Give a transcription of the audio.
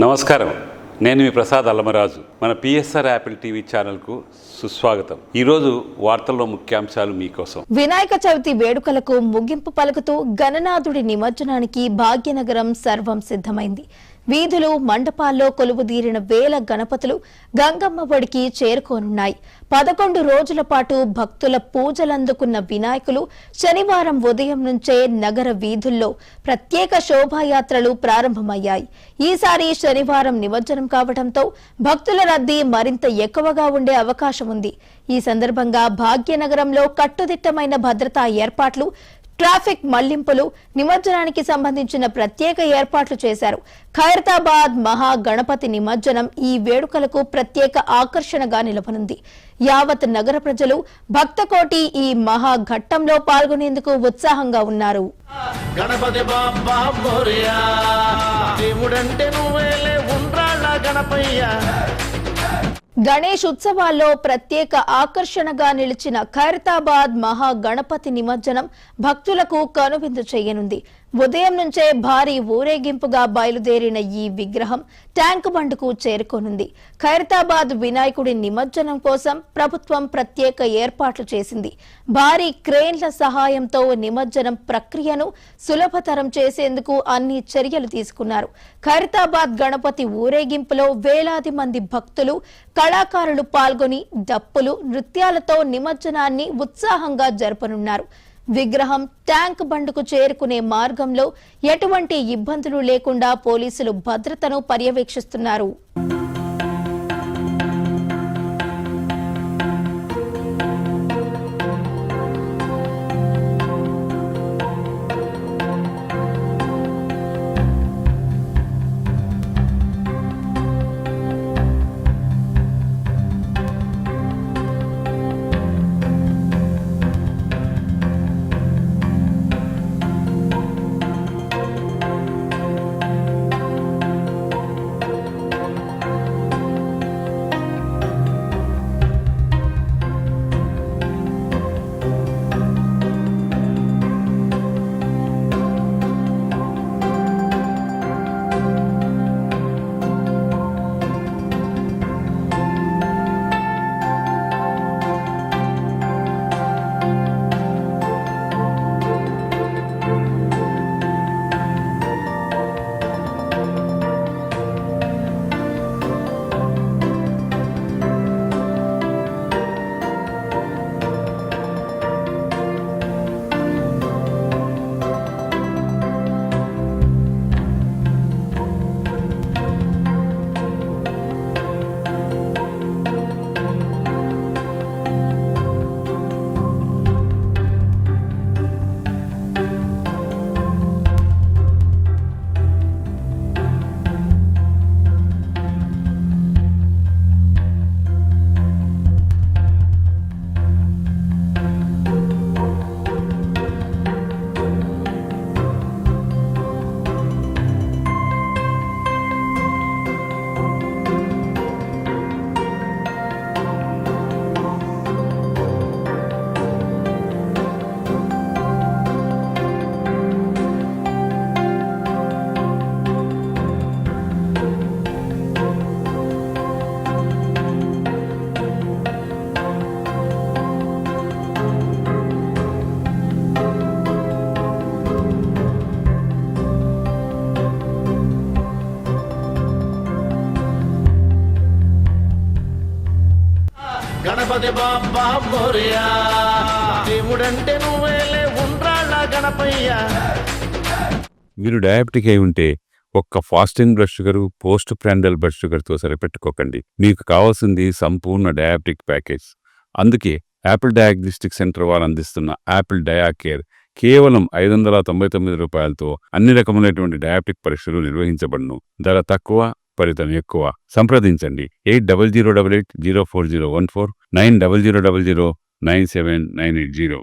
నమస్కారం. నేను మీ ప్రసాద్ అల్లమరాజు. మన పిఎస్ఆర్ యాపిల్ టీవీ ఛానల్కు సుస్వాగతం. ఈరోజు వార్తల్లో ముఖ్యాంశాలు మీకోసం. వినాయక చవితి వేడుకలకు ముగింపు పలుకుతూ గణనాథుడి నిమజ్జనానికి భాగ్యనగరం సర్వం సిద్ధమైంది. వీధులు మండపాల్లో కొలువుదీరిన వేల గణపతులు గంగమ్మ ఒడికి చేరుకోనున్నాయి. పదకొండు రోజుల పాటు భక్తుల పూజలందుకున్న వినాయకులు శనివారం ఉదయం నుంచే నగర వీధుల్లో ప్రత్యేక శోభాయాత్రలు ప్రారంభమయ్యాయి. ఈసారి శనివారం నిమజ్జనం కావడంతో భక్తుల రద్దీ మరింత ఎక్కువగా ఉండే అవకాశం ఉంది. ఈ సందర్భంగా భాగ్యనగరంలో కట్టుదిట్టమైన భద్రతా ఏర్పాట్లు ట్రాఫిక్ మళ్ళింపులు నిమజ్జనానికి సంబంధించిన ప్రత్యేక ఏర్పాట్లు చేశారు. ఖైరతాబాద్ మహా గణపతి నిమజ్జనం ఈ వేడుకలకు ప్రత్యేక ఆకర్షణగా నిలవనుంది. యావత్ నగర ప్రజలు భక్తకోటి ఈ మహా ఘట్టంలో పాల్గొనేందుకు ఉత్సాహంగా ఉన్నారు. గణపతి బాబా గణేష్ ఉత్సవాల్లో ప్రత్యేక ఆకర్షణగా నిలిచిన ఖైరతాబాద్ మహా గణపతి నిమజ్జనం భక్తులకు కనువిందు చేయనుంది. ఉదయం నుంచే భారీ ఊరేగింపుగా బయలుదేరిన ఈ విగ్రహం ట్యాంక్ బండ్కు చేరుకోనుంది. ఖైరతాబాద్ వినాయకుడి నిమజ్జనం కోసం ప్రభుత్వం ప్రత్యేక ఏర్పాట్లు చేసింది. భారీ క్రేన్ల సహాయంతో నిమజ్జనం ప్రక్రియను సులభతరం చేసేందుకు అన్ని చర్యలు తీసుకున్నారు. ఖైరతాబాద్ గణపతి ఊరేగింపులో వేలాది మంది భక్తులు కళాకారులు పాల్గొని డప్పులు నృత్యాలతో నిమజ్జనాన్ని ఉత్సాహంగా జరపనున్నారు. విగ్రహం ట్యాంక్ బండ్కు చేరుకునే మార్గంలో ఎటువంటి ఇబ్బందులు లేకుండా పోలీసులు భద్రతను పర్యవేక్షిస్తున్నారు. గణపతి బాబా మోరియా. దేవుడంటే నువ్వేలే ఉండ్రాళ్ళ గణపయ్య. మీరు డయాబెటిక్ అయి ఉంటే ఒక్క fasting blood sugar post prandial blood షుగర్తో సరిపెట్టుకోకండి మీకు కావాల్సింది సంపూర్ణ డయాబెటిక్ ప్యాకేజ్. అందుకే యాపిల్ డయాగ్నోస్టిక్ సెంటర్ వారు అందిస్తున్న యాపిల్ డయాకేర్ కేవలం ఐదు వందల తొంభై తొమ్మిది రూపాయలతో అన్ని రకములైనటువంటి డయాబెటిక్ పరీక్షలు నిర్వహించబడును. ధర తక్కువ ఫలితం ఎక్కువ. సంప్రదించండి. Eight double zero double eight zero four zero one four nine double zero double zero nine seven nine eight zero.